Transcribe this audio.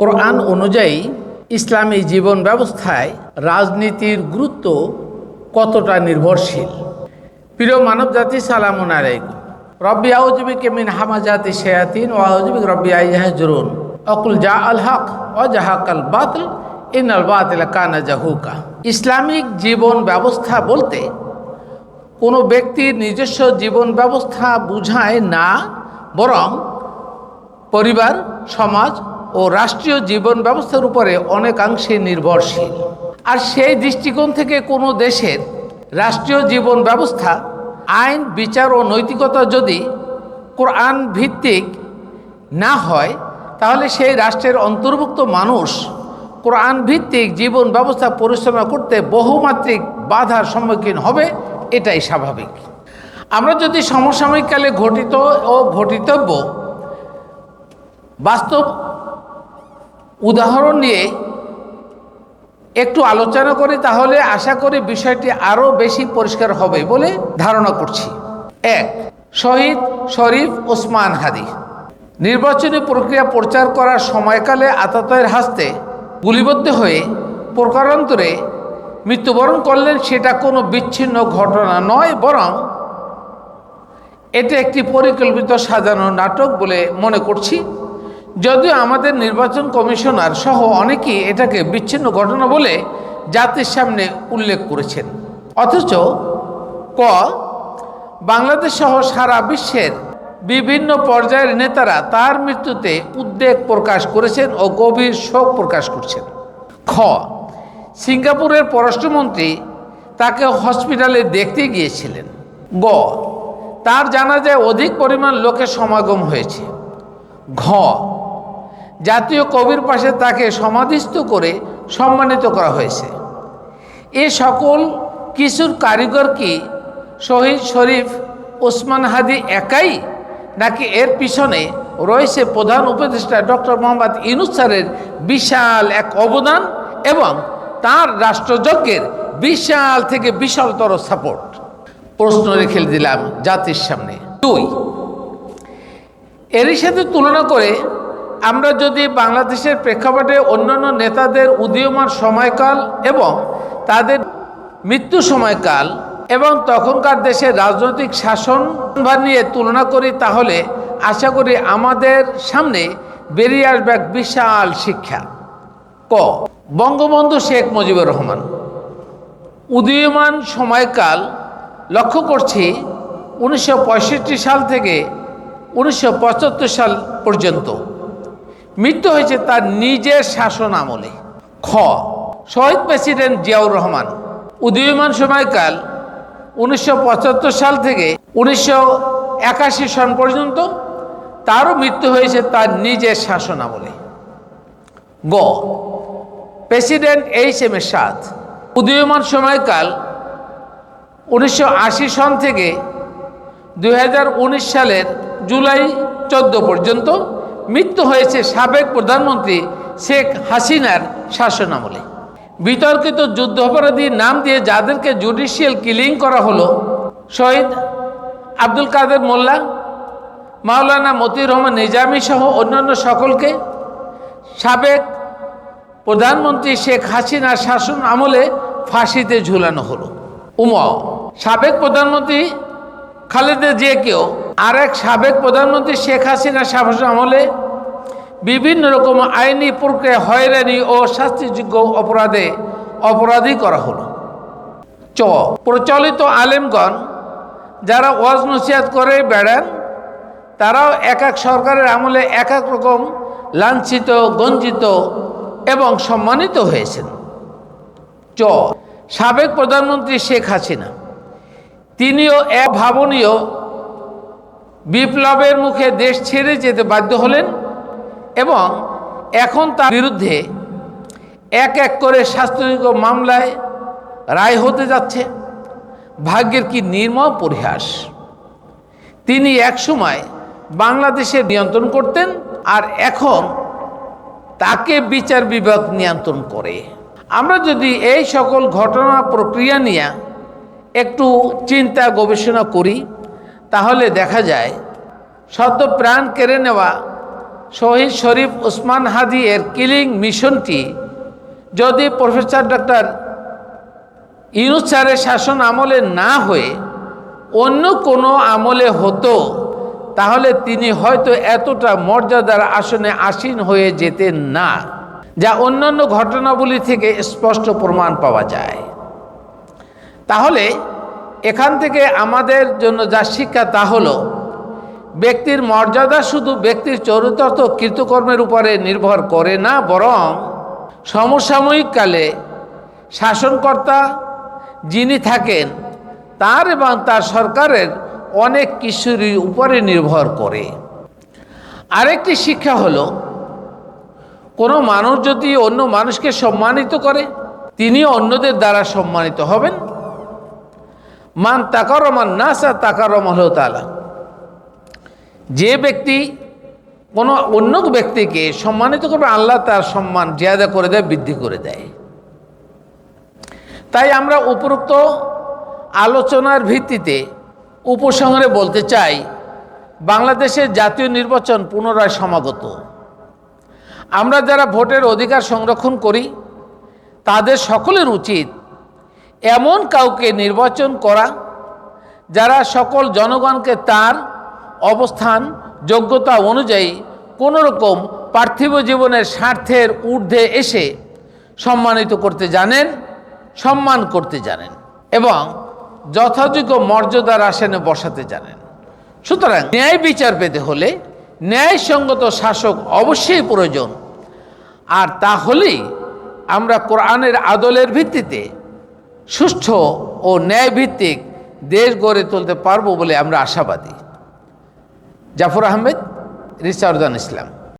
কোরআন অনুযায়ী ইসলামী জীবন ব্যবস্থায় রাজনীতির গুরুত্ব কতটা নির্ভরশীল? প্রিয় মানব জাতি সালাম আলাইকুম। রব্বি আউজবিকে মিন হামাজাতি শেয়াতিন ও আউজবিক রব্বি আইয়াহজরুন অকুল জা আল হক ও জাহাক আল বাতল ইন আল বাতিল কানা জাহুকা। ইসলামিক জীবন ব্যবস্থা বলতে কোনো ব্যক্তির নিজস্ব জীবন ব্যবস্থা বুঝায় না, বরং পরিবার, সমাজ ও রাষ্ট্রীয় জীবন ব্যবস্থার উপরে অনেকাংশে নির্ভরশীল। আর সেই দৃষ্টিকোণ থেকে কোনো দেশের রাষ্ট্রীয় জীবন ব্যবস্থা, আইন, বিচার ও নৈতিকতা যদি কোরআন ভিত্তিক না হয়, তাহলে সেই রাষ্ট্রের অন্তর্ভুক্ত মানুষ কোরআন ভিত্তিক জীবন ব্যবস্থা পরিচালনা করতে বহুমাত্রিক বাধার সম্মুখীন হবে, এটাই স্বাভাবিক। আমরা যদি সমসাময়িককালে ঘটিত ও ঘটিতব্য বাস্তব উদাহরণ নিয়ে একটু আলোচনা করে তাহলে আশা করি বিষয়টি আরও বেশি পরিষ্কার হবে বলে ধারণা করছি। এক, শহীদ শরীফ ওসমান হাদি। নির্বাচনী প্রক্রিয়া প্রচার করার সময়কালে আতাতয়ের হাসতে গুলিবদ্ধ হয়ে প্রকারান্তরে মৃত্যুবরণ করলেন সেটা কোনো বিচ্ছিন্ন ঘটনা নয়, বরং এটা একটি পরিকল্পিত সাজানো নাটক বলে মনে করছি। যদিও আমাদের নির্বাচন কমিশনার সহ অনেকেই এটাকে বিচ্ছিন্ন ঘটনা বলে জাতির সামনে উল্লেখ করেছেন। অথচ ক, বাংলাদেশ সহ সারা বিশ্বের বিভিন্ন পর্যায়ের নেতারা তার মৃত্যুতে উদ্বেগ প্রকাশ করেছেন ও গভীর শোক প্রকাশ করছেন। খ, সিঙ্গাপুরের পররাষ্ট্রমন্ত্রী তাকে হসপিটালে দেখতে গিয়েছিলেন। গ, তার জানা যায় অধিক পরিমাণ লোকের সমাগম হয়েছে। ঘ জাতীয় কবির পাশে তাকে সমাধিস্থ করে সম্মানিত করা হয়েছে। এ সকল কিছুর কারিগর কি শহীদ শরীফ ওসমান হাদি একাই, নাকি এর পিছনে রয়েছে প্রধান উপদেষ্টা ডক্টর মোহাম্মদ ইনুস স্যারের বিশাল এক অবদান এবং তার রাষ্ট্রযজ্ঞের বিশাল থেকে বিশালতর সাপোর্ট? প্রশ্ন রেখে দিলাম জাতির সামনে। দুই, এরই সাথে তুলনা করে আমরা যদি বাংলাদেশের প্রেক্ষাপটে অন্যান্য নেতাদের উদীয়মান সময়কাল এবং তাদের মৃত্যু সময়কাল এবং তখনকার দেশের রাজনৈতিক শাসনভার নিয়ে তুলনা করি তাহলে আশা করি আমাদের সামনে বেরিয়ে আসবে বিশাল শিক্ষা। ক, বঙ্গবন্ধু শেখ মুজিবুর রহমান। উদীয়মান সময়কাল লক্ষ্য করছি উনিশশো পঁয়ষট্টি সাল থেকে উনিশশো পঁচাত্তর সাল পর্যন্ত। মৃত্যু হয়েছে তার নিজের শাসন আমলে। খ, শহীদ প্রেসিডেন্ট জিয়াউর রহমান, উদীয়মান সময়কাল উনিশশো পঁচাত্তর সাল থেকে উনিশশো একাশি সন পর্যন্ত তারও মৃত্যু হয়েছে তার নিজের শাসন আমলে। গ, প্রেসিডেন্ট এইচ এম সাথ উদীয়মান সময়কাল উনিশশো আশি সন থেকে দু হাজার উনিশ সালের জুলাই চোদ্দ পর্যন্ত মৃত্যু হয়েছে সাবেক প্রধানমন্ত্রী শেখ হাসিনার শাসনামলে। বিতর্কিত যুদ্ধাপরাধীর নাম দিয়ে যাদেরকে জুডিশিয়াল কিলিং করা হলো, শহীদ আব্দুল কাদের মোল্লা, মাওলানা মতিউর রহমান নিজামী সহ অন্যান্য সকলকে সাবেক প্রধানমন্ত্রী শেখ হাসিনার শাসন আমলে ফাঁসিতে ঝুলানো হলো। উম, সাবেক প্রধানমন্ত্রী খালেদা জিয়াকেও আর এক সাবেক প্রধানমন্ত্রী শেখ হাসিনা শাসন আমলে বিভিন্ন রকম আইনি প্রক্রিয়া হয়রানি ও শাস্তিযোগ্য অপরাধে অপরাধী করা হলো। চ, প্রচলিত আলেমগণ যারা ওয়াজ নসিহাত করে বেড়ান, তারাও এক এক সরকারের আমলে এক এক রকম লাঞ্ছিত, গঞ্জিত এবং সম্মানিত হয়েছেন। চ, সাবেক প্রধানমন্ত্রী শেখ হাসিনা তিনিও এক ভাবনীয় বিপ্লবের মুখে দেশ ছেড়ে যেতে বাধ্য হলেন এবং এখন তার বিরুদ্ধে এক এক করে শাস্ত্রযোগ্য মামলায় রায় হতে যাচ্ছে। ভাগ্যের কি নির্মম পরিহাস। তিনি একসময় বাংলাদেশে নিয়ন্ত্রণ করতেন আর এখন তাকে বিচার বিভাগ নিয়ন্ত্রণ করে। আমরা যদি এই সকল ঘটনা প্রক্রিয়া নিয়ে একটু চিন্তা গবেষণা করি, তাহলে দেখা যায় সদ্য প্রাণ কেড়ে নেওয়া শহীদ শরীফ উসমান হাদি এর কিলিং মিশনটি যদি প্রফেসর ডক্টর ইউনুস স্যারের শাসন আমলে না হয়ে অন্য কোনো আমলে হতো, তাহলে তিনি হয়তো এতটা মর্যাদার আসনে আসীন হয়ে যেতেন না, যা অন্যান্য ঘটনাবলী থেকে স্পষ্ট প্রমাণ পাওয়া যায়। তাহলে এখান থেকে আমাদের জন্য যা শিক্ষা তা হলো, ব্যক্তির মর্যাদা শুধু ব্যক্তির চরিতার্থ কৃতকর্মের উপরে নির্ভর করে না, বরং সমসাময়িক কালে শাসনকর্তা যিনি থাকেন, তার এবং তার সরকারের অনেক কিছুর উপরে নির্ভর করে। আরেকটি শিক্ষা হলো, কোনো মানুষ যদি অন্য মানুষকে সম্মানিত করে তিনি অন্যদের দ্বারা সম্মানিত হবেন। মান তাকারমান নাসা তাকারম হল তালা যে ব্যক্তি কোনো অন্য ব্যক্তিকে সম্মানিত করবে, আল্লাহ তার সম্মান জিয়াদা করে দেয়, বৃদ্ধি করে দেয়। তাই আমরা উপরোক্ত আলোচনার ভিত্তিতে উপসংহারে বলতে চাই বাংলাদেশের জাতীয় নির্বাচন পুনরায় সমাগত। আমরা যারা ভোটের অধিকার সংরক্ষণ করি, তাদের সকলের উচিত এমন কাউকে নির্বাচন করা যারা সকল জনগণকে তার অবস্থান, যোগ্যতা অনুযায়ী কোনো রকম পার্থিব জীবনের স্বার্থের ঊর্ধ্বে এসে সম্মানিত করতে জানেন, সম্মান করতে জানেন এবং যথাযোগ্য মর্যাদার আসনে বসাতে জানেন। সুতরাং ন্যায় বিচার পেতে হলে ন্যায়সঙ্গত শাসক অবশ্যই প্রয়োজন। আর তাহলেই আমরা কোরআনের আদলের ভিত্তিতে সুষ্ঠু ও ন্যায়ভিত্তিক দেশ গড়ে তুলতে পারব বলে আমরা আশাবাদী। জাফর আহমেদ রিসাউদ্দান ইসলাম।